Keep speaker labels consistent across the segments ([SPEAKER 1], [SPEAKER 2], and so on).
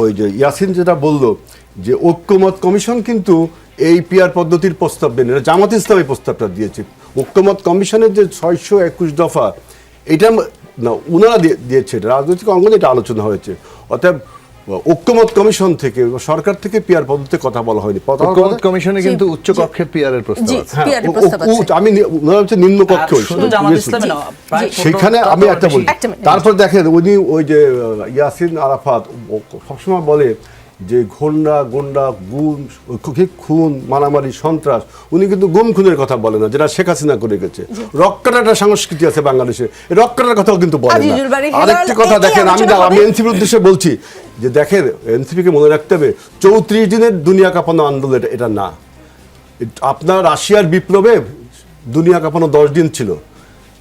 [SPEAKER 1] ওই যে ইয়াসিন যেটা বলল যে ঐক্যমত কমিশন কিন্তু এই পিয়ার পদ্ধতির প্রস্তাব দেন এটা জামাত ইসলামী প্রস্তাবটা দিয়েছে। ঐক্যমত কমিশনের যে ছয়শো একুশ দফা, এটা না, উনারা দিয়েছে রাজনৈতিক অঙ্গনে এটা আলোচনা হয়েছে। অর্থাৎ ঐক্যমত কমিশন থেকে সরকার থেকে পিয়ার পদ্ধতিতে কথা বলা হয়নি।
[SPEAKER 2] ঐক্যমত কমিশনে কিন্তু উচ্চ
[SPEAKER 3] কক্ষে
[SPEAKER 2] কক্ষের পিয়ারের প্রস্তাব আছে।
[SPEAKER 1] হ্যাঁ,
[SPEAKER 3] প্রস্তাব আছে।
[SPEAKER 1] আমি হচ্ছে নিম্ন
[SPEAKER 4] কক্ষে
[SPEAKER 1] কক্ষ
[SPEAKER 4] শুধু জামাত ইসলামী না
[SPEAKER 1] সেখানে আমি একটা বলি। তারপর দেখেন উনি ওই যে ইয়াসিন আরাফাত সবসময় বলে যে ঘন্ডা গন্ডা গুম খুন মারামারি সন্ত্রাস উনি কিন্তু গুম খুনের কথা বলে না যেটা শেখ হাসিনা করে গেছে। রক্কাটা সংস্কৃতি আছে বাংলাদেশে এই রক্কাটার কথাও কিন্তু বলে না। আরেকটি কথা দেখেন আমি আমি এনসিপির উদ্দেশ্যে বলছি যে দেখেন এনসিপিকে মনে রাখতে হবে চৌত্রিশ দিনের দুনিয়া কাঁপানো আন্দোলন এটা না। আপনার রাশিয়ার বিপ্লবে দুনিয়া কাঁপানো দশ দিন ছিল।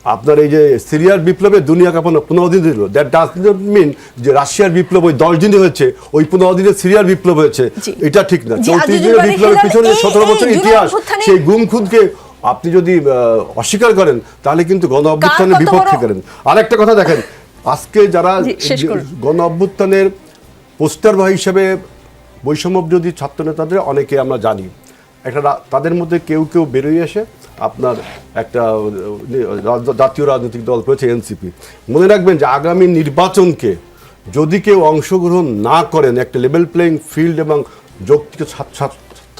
[SPEAKER 1] আপনার এই যে সিরিয়ার বিপ্লবে দুনিয়া কাঁপানো পনেরো দিন ছিল। দ্যাট ডাজ নট মিন যে রাশিয়ার বিপ্লব ওই দশ দিনই হয়েছে ওই পনেরো দিনে সিরিয়ার বিপ্লব হয়েছে। এটা ঠিক না। চৌত্রিশ দিনের বিপ্লবের পিছনে সতেরো বছর ইতিহাস সেই গুম খুনকে আপনি যদি অস্বীকার করেন তাহলে কিন্তু গণ অভ্যুত্থানের বিপক্ষে করেন আরেকটা কথা দেখেন আজকে যারা। গণ অভ্যুত্থানের পোস্টারবাহী হিসেবে বৈষম্য বিরোধী ছাত্র নেতাদের অনেকে আমরা জানি। একটা তাদের মধ্যে কেউ কেউ বেরোয় আসে আপনার একটা জাতীয় রাজনৈতিক দল রয়েছে এনসিপি। মনে রাখবেন যে আগামী নির্বাচনকে যদি কেউ অংশগ্রহণ না করেন, একটা লেভেল প্লেয়িং ফিল্ড এবং যৌক্তিক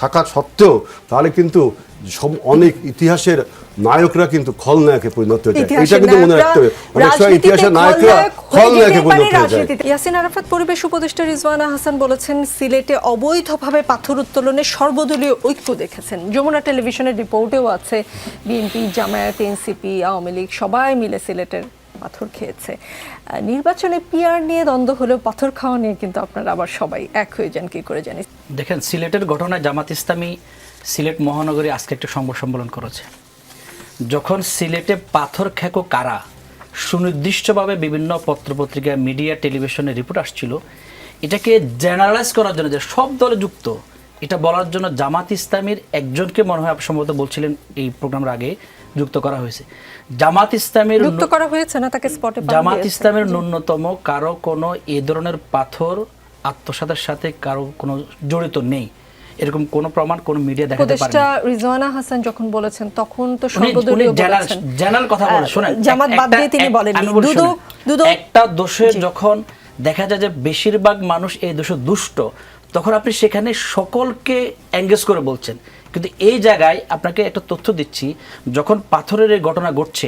[SPEAKER 1] থাকা সত্ত্বেও, তাহলে কিন্তু সব অনেক ইতিহাসের নায়করা কিন্তু খলনায়কে পরিণত হয়ে যায়। এটা কিন্তু মনে রাখতে হবে। অনেক সময় ইতিহাসের নায়করা
[SPEAKER 3] খলনায়কে
[SPEAKER 1] পরিণত হয়ে যায়।
[SPEAKER 3] ইয়াসিন আরাফাত পরিবেশ উপদেষ্টা রিজওয়ানা হাসান বলেছেন সিলেটে অবৈধভাবে পাথর উত্তোলনে সর্বদলীয় ঐক্য দেখেছেন। যমুনা টেলিভিশনের রিপোর্টেও আছে বিএনপি জামায়াত এনসিপি আওয়ামী লীগ সবাই মিলে সিলেটের পাথর খেয়েছে। আহ, নির্বাচনে পিয়ার নিয়ে দ্বন্দ্ব হলেও পাথর খাওয়া নিয়ে কিন্তু আপনারা আবার সবাই এক হয়ে যান কি করে জানি।
[SPEAKER 4] দেখেন সিলেটের ঘটনায় জামাত ইসলামী সিলেট মহানগরী আজকে একটা সংবাদ সম্মেলন করেছে। যখন সিলেটে পাথর খেকো কারা সুনির্দিষ্টভাবে বিভিন্ন পত্রপত্রিকা মিডিয়া টেলিভিশনে রিপোর্ট আসছিল এটাকে জেনারেলাইজ করার জন্য যে সব দলে যুক্ত এটা বলার জন্য জামাত ইসলামীর একজনকে মনে হয় সম্ভবত বলছিলেন এই প্রোগ্রামের আগে যুক্ত করা হয়েছে। জামাত ইসলামের
[SPEAKER 3] যুক্ত করা হয়েছে না তাকে স্পটে
[SPEAKER 4] জামাত ইসলামের ন্যূনতম কারও কোনো এ ধরনের পাথর আত্মসাতের সাথে কারও কোনো জড়িত নেই। এরকম কোনো প্রমাণ কোনো মিডিয়া দেখাতে
[SPEAKER 3] উপদেষ্টা
[SPEAKER 4] পারেনি
[SPEAKER 3] রিজওয়ানা হাসান যখন বলেছেন তখন তো সর্বদলীয়
[SPEAKER 4] জেনারেল
[SPEAKER 3] বলেছেন।
[SPEAKER 4] জেনারেল কথা বলে শুনেন
[SPEAKER 3] জামাত বাদ দিয়ে তিনি
[SPEAKER 4] আমি
[SPEAKER 3] দুদক দুদক
[SPEAKER 4] একটা দোষে যখন দেখা যায় যে বেশিরভাগ মানুষ এই দোষে দুষ্ট তখন আপনি সেখানে সকলকে এঙ্গেজ করে বলছেন। কিন্তু এই জায়গায় আপনাকে একটা তথ্য দিচ্ছি যখন পাথরের এই ঘটনা ঘটছে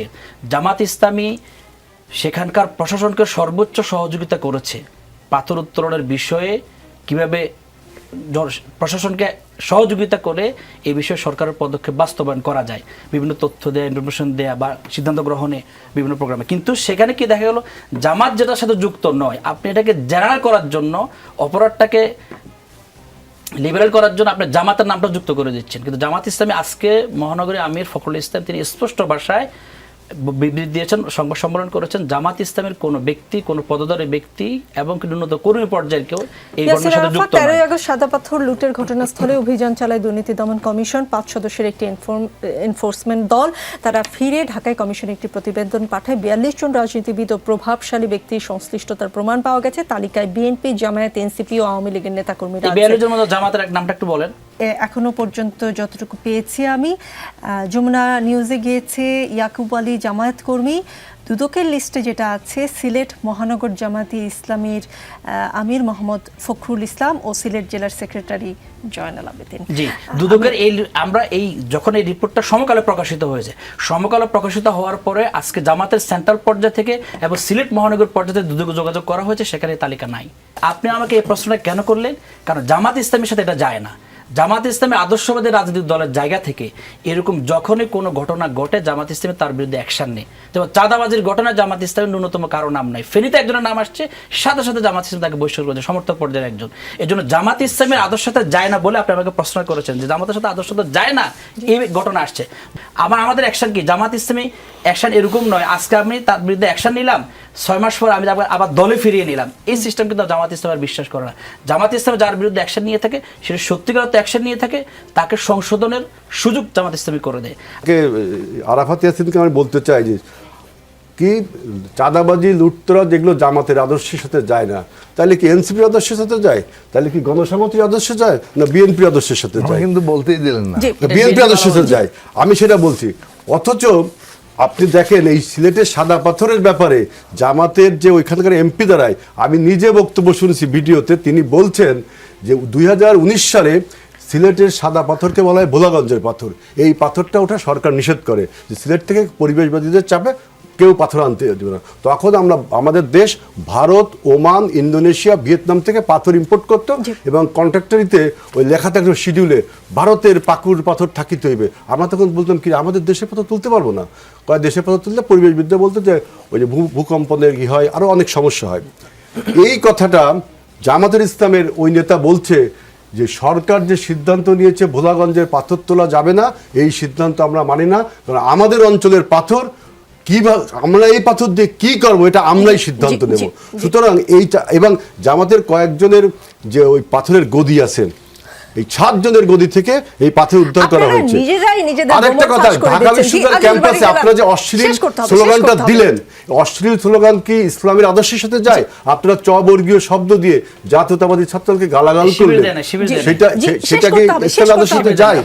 [SPEAKER 4] জামাত ইসলামী সেখানকার প্রশাসনকে সর্বোচ্চ সহযোগিতা করেছে। পাথর উত্তোলনের বিষয়ে কীভাবে প্রশাসনকে সহযোগিতা করে এই বিষয়ে সরকারের পদক্ষেপ বাস্তবায়ন করা যায়। বিভিন্ন তথ্য দেয়া, ইনফরমেশন দেয়া বা সিদ্ধান্ত গ্রহণে বিভিন্ন প্রোগ্রামে। কিন্তু সেখানে কি দেখা গেল, জামাত যেটার সাথে যুক্ত নয়, আপনি এটাকে জেনারেল করার জন্য, অপরাধটাকে লিবারেল করার জন্য আপনি জামাতের নামটা যুক্ত করে দিচ্ছেন। কিন্তু জামাত ইসলামী আজকে মহানগরী আমির ফখরুল ইসলাম, তিনি স্পষ্ট ভাষায় বিবৃতি দিয়েছেন সংবাদ সম্মেলন করেছেন জামাত ইসলামের কোনো ব্যক্তি কোনো পদধরে ব্যক্তি এবং ন্যূনতম কর্মী পর্যায়ের কেউ এই ঘটনার সাথে যুক্ত নয়।
[SPEAKER 3] আগস্ট সাদা পাথর লুটের ঘটনাস্থলে অভিযান চালায় দুর্নীতি দমন কমিশন। পাঁচ সদস্যের একটি এনফোর্সমেন্ট দল তারা ফিরে ঢাকায় কমিশনে একটি প্রতিবেদন পাঠায়। বিয়াল্লিশ জন রাজনীতিবিদ ও প্রভাবশালী ব্যক্তির সংশ্লিষ্টতার প্রমাণ পাওয়া গেছে। তালিকায় বিএনপি জামায়াত এনসিপি ও আওয়ামী লীগের নেতাকর্মীরা
[SPEAKER 4] এই
[SPEAKER 3] আছে।
[SPEAKER 4] বিয়াল্লিশের মধ্যে জামাতের এক নামটা একটু বলেন।
[SPEAKER 3] এখনও পর্যন্ত যতটুকু পেয়েছি আমি। যমুনা নিউজে গিয়েছে ইয়াকুব আলী জামায়াত কর্মী। দুদকের লিস্টে যেটা আছে সিলেট মহানগর জামাতি ইসলামীর আমির মোহাম্মদ ফখরুল ইসলাম ও সিলেট জেলার সেক্রেটারি জয়নাল আবেদিন।
[SPEAKER 4] জি দুদকের এই আমরা এই যখন এই রিপোর্টটা সমকালে প্রকাশিত হয়েছে সমকালে প্রকাশিত হওয়ার পরে আজকে জামাতের সেন্ট্রাল পর্যায় থেকে এবং সিলেট মহানগর পর্যায়ে দুদকে যোগাযোগ করা হয়েছে সেখানে তালিকা নাই। আপনি আমাকে এই প্রশ্নটা কেন করলেন? কারণ জামাত ইসলামের সাথে এটা যায় না। জামাত ইসলামী আদর্শবাদী রাজনৈতিক দলের জায়গা থেকে এরকম যখনই কোনো ঘটনা ঘটে জামাত ইসলামী তার বিরুদ্ধে অ্যাকশন নেই। যেমন চাঁদাবাজির ঘটনা জামাত ইসলামের ন্যূনতম কারও নাম নাই। ফেনীতে একজনের নাম আসছে সাথে সাথে জামাত ইসলাম তাকে বহিষ্কার করেছে সমর্থক পর্যায়ের একজন। এই জন্য জামাত ইসলামের আদর্শ সাথে যায় না বলে আপনি আমাকে প্রশ্ন করেছেন যে জামাতের সাথে আদর্শ সাথে যায় না এই ঘটনা আসছে। আমার আমাদের অ্যাকশন কি? জামাত ইসলামী অ্যাকশন এরকম নয়। আজকে আমি তার বিরুদ্ধে অ্যাকশন নিলাম ছয় মাস পর আমি আবার আবার দলে ফিরিয়ে নিলাম। এই সিস্টেম কিন্তু জামাত ইসলাম আর বিশ্বাস করে না। জামাত ইসলাম যার বিরুদ্ধে অ্যাকশন নিয়ে থাকে সেটা সত্যিকার অ্যাকশন নিয়ে থাকে তাকে সংশোধনের সুযোগ জামাত ইসলামী করে দেয়।
[SPEAKER 1] আরাফাত ইয়াসিনকে আমি বলতে চাই যে কি চাঁদাবাজি লুটতরা যেগুলো জামাতের আদর্শের সাথে যায় না তাহলে কি এনসিপির আদর্শের সাথে যায়? তাহলে কি গণসংহতির আদর্শে যায়? না বিএনপির আদর্শের সাথে যায়?
[SPEAKER 2] কিন্তু বলতেই দিলেন না।
[SPEAKER 1] বিএনপি আদর্শের সাথে যায়। আমি সেটা বলছি অথচ আপনি দেখেন, এই সিলেটের সাদা পাথরের ব্যাপারে জামাতের যে ওইখানকার এমপি দ্বারায় আমি নিজে বক্তব্য শুনেছি ভিডিওতে, তিনি বলছেন যে দুই হাজার উনিশ সালে সিলেটের সাদা পাথরকে বলা হয় ভোলাগঞ্জের পাথর। এই পাথরটা ওঠা সরকার নিষেধ করে যে সিলেট থেকে পরিবেশবাদীদের চাপে কেউ পাথর আনতে দেবে না। তখন আমরা আমাদের দেশ ভারত ওমান ইন্দোনেশিয়া ভিয়েতনাম থেকে পাথর ইম্পোর্ট করতো এবং কন্ট্রাক্টরিতে ওই লেখা থাকতো শিডিউলে ভারতের পাকুর পাথর থাকিতে হইবে। আমরা তখন বলতাম কি আমাদের দেশের পাথর তুলতে পারব না? কয়েক দেশের পাথর তুললে পরিবেশবিদ্যা বলতো যে ওই যে ভূ- ভূকম্পনের কি হয় আরও অনেক সমস্যা হয়। এই কথাটা জামাতের ইসলামের ওই নেতা বলছে যে সরকার যে সিদ্ধান্ত নিয়েছে ভোলাগঞ্জের পাথর তোলা যাবে না এই সিদ্ধান্ত আমরা মানি না। কারণ আমাদের অঞ্চলের পাথর কীভাবে আমরা এই পাথর দিয়ে কি করব এটা আমরাই সিদ্ধান্ত নেব। সুতরাং এইটা এবং জামাতের কয়েকজনের যে ওই পাথরের গদি আছে এই সাতজনের গদি থেকে এই পাথর উদ্ধার করা হয়েছে। আরেকটা কথা ঢাকা বিশ্ববিদ্যালয়ের ক্যাম্পাসে আপনারা যে অশ্লীল স্লোগানটা দিলেন অশ্লীল স্লোগান কি ইসলামের আদর্শের সাথে যায়? আপনারা চবর্গীয় শব্দ দিয়ে জাতীয়তাবাদী ছাত্রকে গালাগাল করলেন। সেটা
[SPEAKER 3] জি,
[SPEAKER 1] সে-
[SPEAKER 3] শেষ
[SPEAKER 1] সেটা কি
[SPEAKER 3] করতে হবে, শেষ
[SPEAKER 1] ইসলামের আদর্শের সাথে যায়?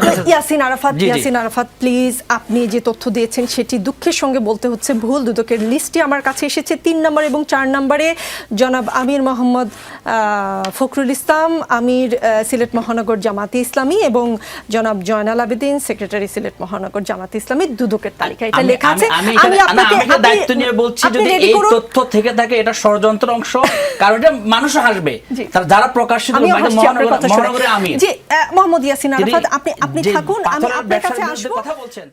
[SPEAKER 4] কাছে-
[SPEAKER 3] ইয়াসিন আরাফাত। ইয়াসিন আরাফাত প্লিজ আপনি যে তথ্য দিয়েছেন সেটি দুঃখের সঙ্গে বলতে হচ্ছে ভুল। দুদকের লিস্টটি আমার কাছে এসেছে তিন নম্বর এবং চার নম্বরে। জনাব আমির মোহাম্মদ আহ, ফখরুল ইসলাম আমির আহ, সিলেট মহানগর জামাতে ইসলামী এবং জনাব জয়নাল আবেদিন সেক্রেটারি সিলেট মহানগর জামাতে ইসলামী দুদকের তালিকা এটা লেখা আছে।
[SPEAKER 4] আমি-
[SPEAKER 3] আপনাকে
[SPEAKER 4] দায়িত্ব নিয়ে বলছি যদি এই তথ্য থেকে থাকে এটা ষড়যন্ত্র অংশ কারণ এটা মানুষ হাসবে। তারা যারা প্রকাশিত মহানগর আমি
[SPEAKER 3] জি মোহাম্মদ ইয়াসিন আরাফাত আপনি আপনি থাকুন আমি আপনার কাছে আসব।
[SPEAKER 4] কথা বলছেন